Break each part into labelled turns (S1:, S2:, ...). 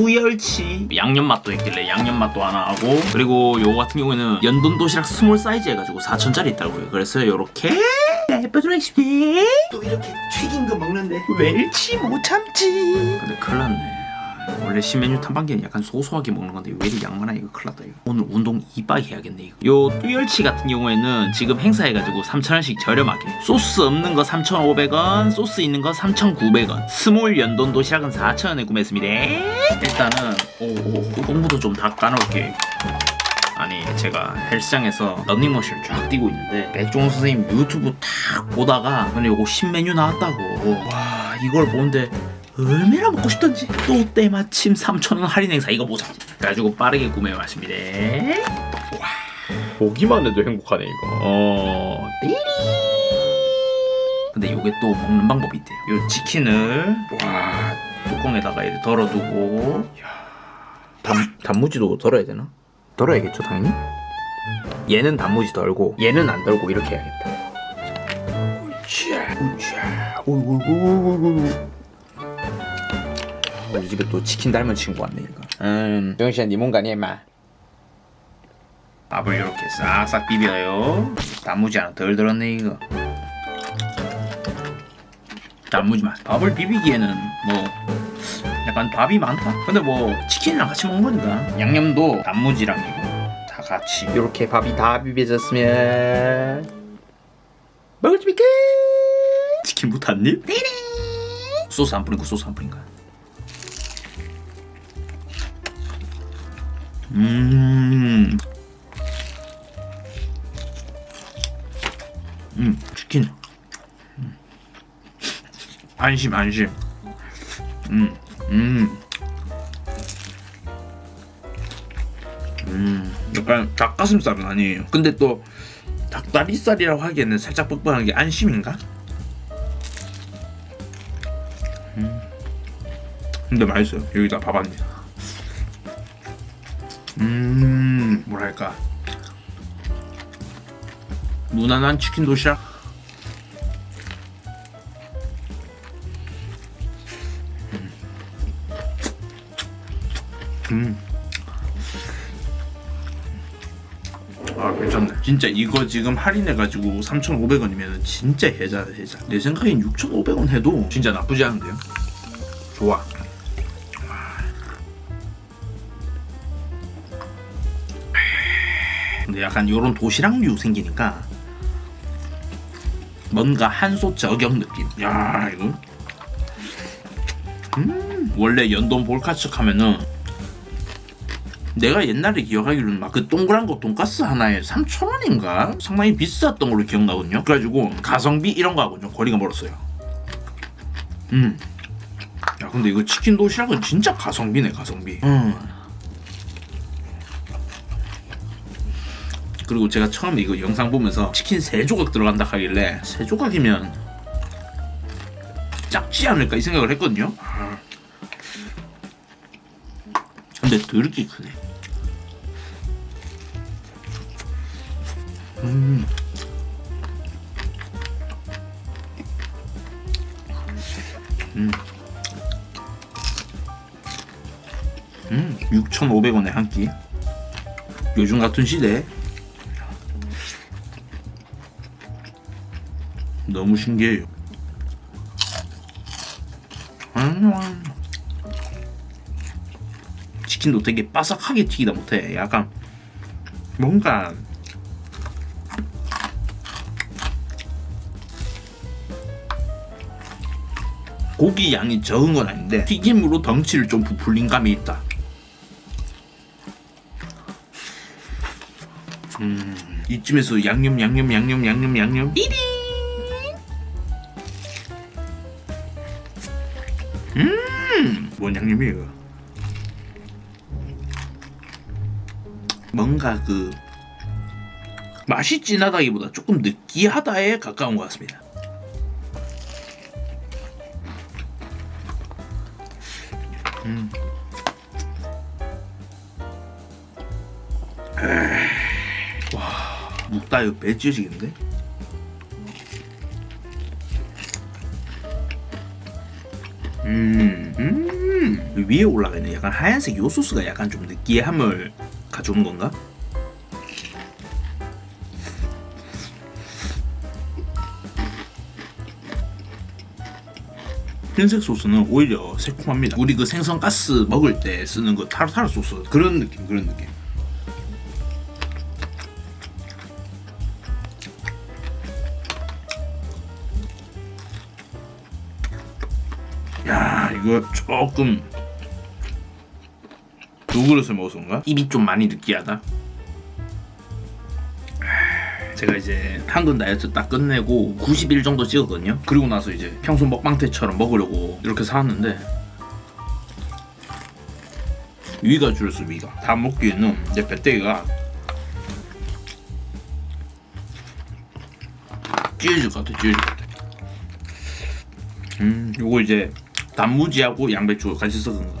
S1: 뚜열치 양념 맛도 있길래 양념 맛도 하나 하고 그리고 요거 같은 경우에는 연돈 도시락 스몰 사이즈 해가지고 4천짜리 있다고요. 그래서 요렇게 예뻐드라이시피 또 이렇게 튀긴 거 먹는데 웰치 못 참지. 근데 큰일 났네. 원래 신메뉴 탐방기는 약간 소소하게 먹는 건데 왜 이리 양만하 이거 큰일 났다 이거. 오늘 운동 이빠이 해야겠네 이거. 요 뚜열치 같은 경우에는 지금 행사해가지고 3,000원씩 저렴하게. 소스 없는 거 3,500원 소스 있는 거 3,900원. 스몰 연돈 도시락은 4,000원에 구매했습니다. 일단은 오오 똥부도 좀 다 까놓을게. 아니 제가 헬스장에서 런닝머신을 쫙 뛰고 있는데 백종원 선생님 유튜브 탁 보다가 근데 요거 신메뉴 나왔다고. 와 이걸 보는데 얼마나 먹고 싶던지. 또 때마침 3,000원 할인 행사 이거 보자. 그래가지고 빠르게 구매 왔습니다. 와 보기만 해도 행복하네 이거. 어. 띠리! 근데 요게 또 먹는 방법이 있대요. 요 치킨을 와 뚜껑에다가 이렇게 덜어두고. 단, 단무지도 덜어야 되나? 덜어야겠죠 당연히? 얘는 단무지 덜고 얘는 안 덜고 이렇게 해야겠다. 우차 우차 오오오오오 우리 집에 또 치킨 닮은 친구 왔네 이거 음 정시야 니 뭔가니 임마? 밥을 이렇게 싹싹 비벼요. 단무지 하나 덜 들었네 이거. 단무지 맛. 밥을 비비기에는 뭐 약간 밥이 많다? 근데 뭐 치킨이랑 같이 먹는 거니까. 양념도 단무지랑 이거 다 같이. 이렇게 밥이 다 비벼졌으면 먹을 준비 끝 치킨부터 한입 소스 안 뿌리고 소스 안 뿌린가 음. 음, 치킨. 음. 안심, 안심. 음, 음. 음, 약간 닭가슴살은 아니에요. 근데 또 닭다리살이라고 하기에는 살짝 뻑뻑한 게 안심인가? 음. 근데 맛있어요. 여기다 밥합니다. 음 뭐랄까. 무난한 치킨 도시락? 음. 아 괜찮네. 진짜 이거 지금 할인해가지고 3,500원이면 진짜 혜자다 혜자. 내 생각엔 6,500원 해도 진짜 나쁘지 않은데요? 좋아 약간 요런 도시락류 생기니까 뭔가 한솥 저격 느낌. 야 이거. 음 원래 연돈 볼카츠 하면은 내가 옛날에 기억하기로는 막 그 동그란 거 돈가스 하나에 3,000원인가? 상당히 비쌌던 걸로 기억나거든요. 그래가지고 가성비 이런 거 하고 좀 거리가 멀었어요. 음. 야 근데 이거 치킨 도시락은 진짜 가성비네 가성비. 음. 그리고 제가 처음에 이거 영상 보면서 치킨 세 조각 들어간다 하길래 세 조각이면 작지 않을까 이 생각을 했거든요. 근데 더럽게 크네. 음. 음. 음, 6,500원에 한 끼. 요즘 같은 시대에 너무 신기해요. 음. 치킨도 되게 바삭하게 튀기다 못해. 약간 뭔가 고기 양이 적은 건 아닌데 튀김으로 덩치를 좀 부풀린 감이 있다. 음, 이쯤에서 양념 양념 양념 양념 양념 띠리 음, 뭔 양념이에요? 뭔가 그 맛이 진하다기보다 조금 느끼하다에 가까운 것 같습니다. 음. 와, 묵다 이거 배 찢어지겠는데? 음, 음, 위에 올라가 있는 약간 하얀색 요 소스가 약간 좀 느끼함을 가져오는 건가? 흰색 소스는 오히려 새콤합니다. 우리 그 생선 가스 먹을 때 쓰는 그 타르타르 소스 그런 느낌, 그런 느낌. 야, 이거 조금 두 그릇을 먹어서 그런가? 입이 좀 많이 느끼하다. 제가 이제 한근 다이어트 딱 끝내고 90일 정도 찍었거든요. 그리고 나서 이제 평소 먹방 때처럼 먹으려고 이렇게 사왔는데 위가 줄었어 위가 다 먹기에는 내 배때기가 찢어질 것 같아 찢어질 것 같아 음 요거 이제 단무지하고 양배추 같이 섞은 거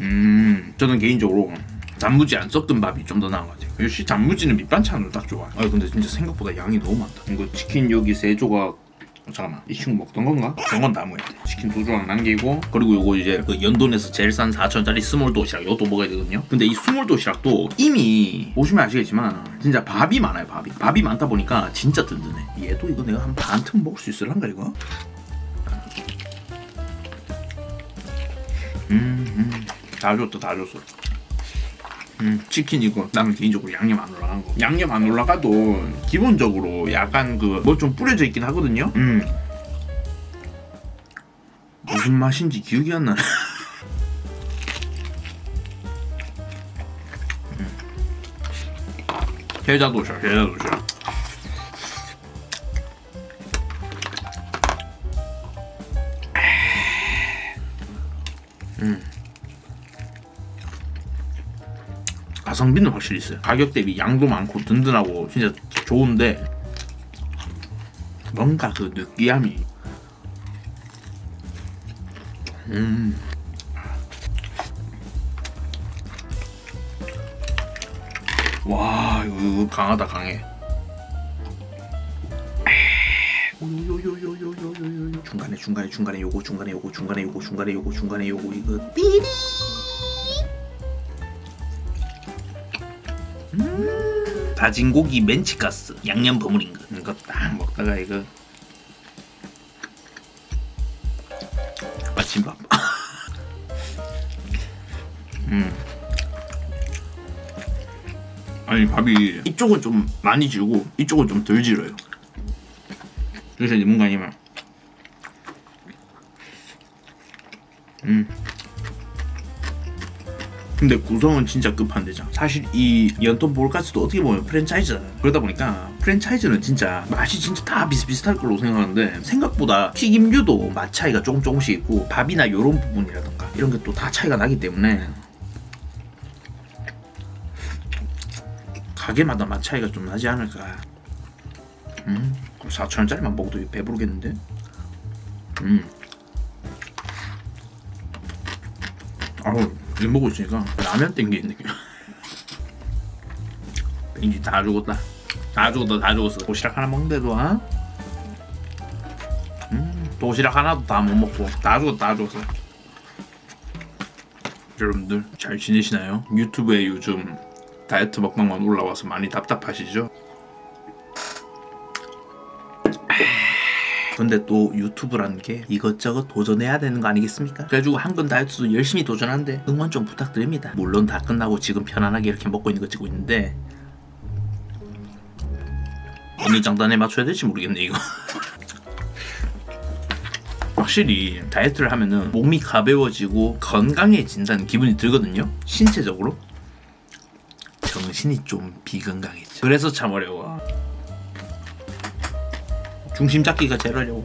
S1: 음, 저는 개인적으로 단무지 안 섞은 밥이 좀 더 나은 것 같아요. 역시 단무지는 밑반찬으로 딱 좋아. 아 근데 진짜 생각보다 양이 너무 많다. 이거 치킨 여기 세 조각. 어, 잠깐만 이 친구 먹던 건가? 저건 나무야 돼. 치킨 두 조각 남기고 그리고 요거 이제 그 연돈에서 제일 싼 4천짜리 스몰 도시락 요것도 먹어야 되거든요. 근데 이 스몰 도시락도 이미 보시면 아시겠지만 진짜 밥이 많아요 밥이. 밥이 많다 보니까 진짜 든든해. 얘도 이거 내가 한 반 틈 먹을 수 있을란가 이거? 음, 음. 다 줬다 다 줬어. 음, 치킨 이거 나는 개인적으로 양념 안 올라간 거. 양념 안 올라가도 기본적으로 약간 그 뭐 좀 뿌려져 있긴 하거든요. 음. 무슨 맛인지 기억이 안 나네. 음. 계자 도시락. 가성비는 확실히 있어요. 가격 대비 양도 많고 든든하고 진짜 좋은데 뭔가 그 느끼함이 음. 와 이거 강하다 강해 중간에 중간에 중간에 요거 중간에 요거 중간에 요거 중간에 요거 중간에 요거 이거 띠리 다진 고기 멘치가스 양념 버무린 거 이거 딱 먹다가 이거. 아침밥? 음. 아니 밥이 이쪽은 좀 많이 지고 이쪽은 좀 덜 질어요. 그래서 이제 뭔가 아니면. 음 근데 구성은 진짜 끝판대장. 사실 이 연돈 볼가스도 어떻게 보면 프랜차이즈잖아요. 그러다 보니까 프랜차이즈는 진짜 맛이 진짜 다 비슷비슷할 걸로 생각하는데 생각보다 튀김류도 맛 차이가 조금 조금씩 있고 밥이나 이런 부분이라던가 이런 게 또 다 차이가 나기 때문에 가게마다 맛 차이가 좀 나지 않을까. 음, 4천 원짜리만 먹어도 배부르겠는데. 음. 아우 이거 먹고 있으니까 라면 땡기는 느낌 왠지 다 죽었다 다 죽었다 다 죽었어 도시락 하나 먹는데도 아? 음, 도시락 하나도 다 못 먹고 다 죽었다 다 죽었어 여러분들 잘 지내시나요? 유튜브에 요즘 다이어트 먹방만 올라와서 많이 답답하시죠? 근데 또 유튜브라는 게 이것저것 도전해야 되는 거 아니겠습니까? 그래가지고 한건 다이어트도 열심히 도전하는데 응원 좀 부탁드립니다. 물론 다 끝나고 지금 편안하게 이렇게 먹고 있는 거 찍고 있는데 어느 장단에 맞춰야 될지 모르겠네 이거. 확실히 다이어트를 하면은 몸이 가벼워지고 건강해진다는 기분이 들거든요. 신체적으로. 정신이 좀 비건강해져. 그래서 참 어려워. 중심 잡기가 어려워.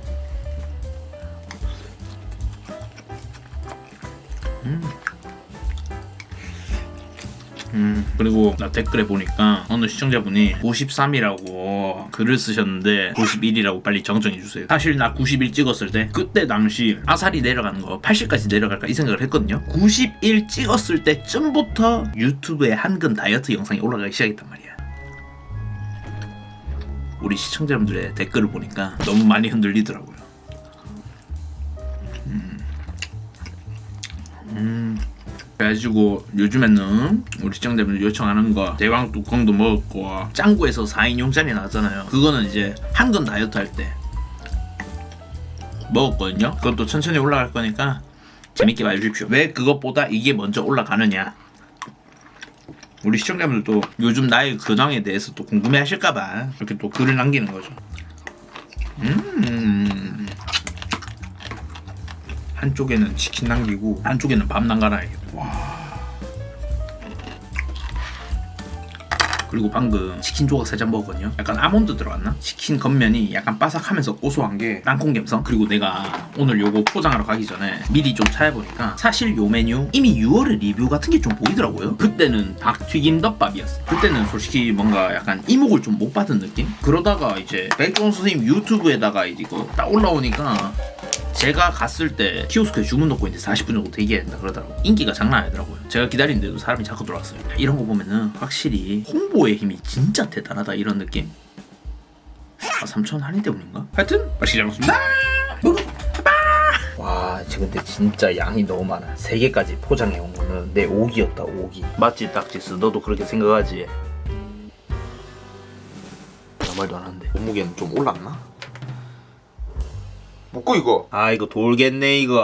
S1: 음. 음, 그리고 나 댓글에 보니까 어느 시청자분이 93이라고 글을 쓰셨는데 91이라고 빨리 정정해 주세요. 사실 나 91 찍었을 때 그때 당시 아사리 내려가는 거 80까지 내려갈까 이 생각을 했거든요. 91 찍었을 때쯤부터 유튜브에 한근 다이어트 영상이 올라가기 시작했단 말이야. 우리 시청자분들의 댓글을 보니까 너무 많이 흔들리더라고요. 음. 음. 그래가지고 요즘에는 우리 시청자분들 요청하는 거 대왕 뚜껑도 먹었고 짱구에서 4인용 짜리 나왔잖아요. 그거는 이제 한근 다이어트 할 때 먹었거든요. 그것도 천천히 올라갈 거니까 재밌게 봐주십시오. 왜 그것보다 이게 먼저 올라가느냐? 우리 시청자분들도 요즘 나의 근황에 대해서 또 궁금해 하실까봐 이렇게 또 글을 남기는 거죠. 음. 한쪽에는 치킨 남기고 한쪽에는 밥 남가라야겠다. 와 그리고 방금 치킨 조각 세 잔 먹었거든요 약간 아몬드 들어갔나? 치킨 겉면이 약간 바삭하면서 고소한 게 땅콩 감성 그리고 내가 오늘 요거 포장하러 가기 전에 미리 좀 찾아보니까 사실 요 메뉴 이미 6월에 리뷰 같은 게 좀 보이더라고요 그때는 닭튀김 덮밥이었어 그때는 솔직히 뭔가 약간 이목을 좀 못 받은 느낌? 그러다가 이제 백종 선생님 유튜브에다가 이거 딱 올라오니까 제가 갔을 때 키오스크에 주문 넣고 있는데 40분 정도 대기해야 된다 그러더라고. 인기가 장난 아니더라고요. 제가 기다리는데도 사람이 자꾸 들어왔어요. 이런 거 보면은 확실히 홍보의 힘이 진짜 대단하다 이런 느낌. 아 3천 할인 때문인가? 하여튼 맛있게 잘 먹습니다. 와 지금 근데 진짜 양이 너무 많아 3개까지 포장해 온 거는 내 오기였다 오기. 맞지 딱지스. 너도 그렇게 생각하지? 아무 말도 안 하는데. 몸무게는 좀 올랐나?
S2: 먹고 이거.
S1: 아 이거 돌겠네 이거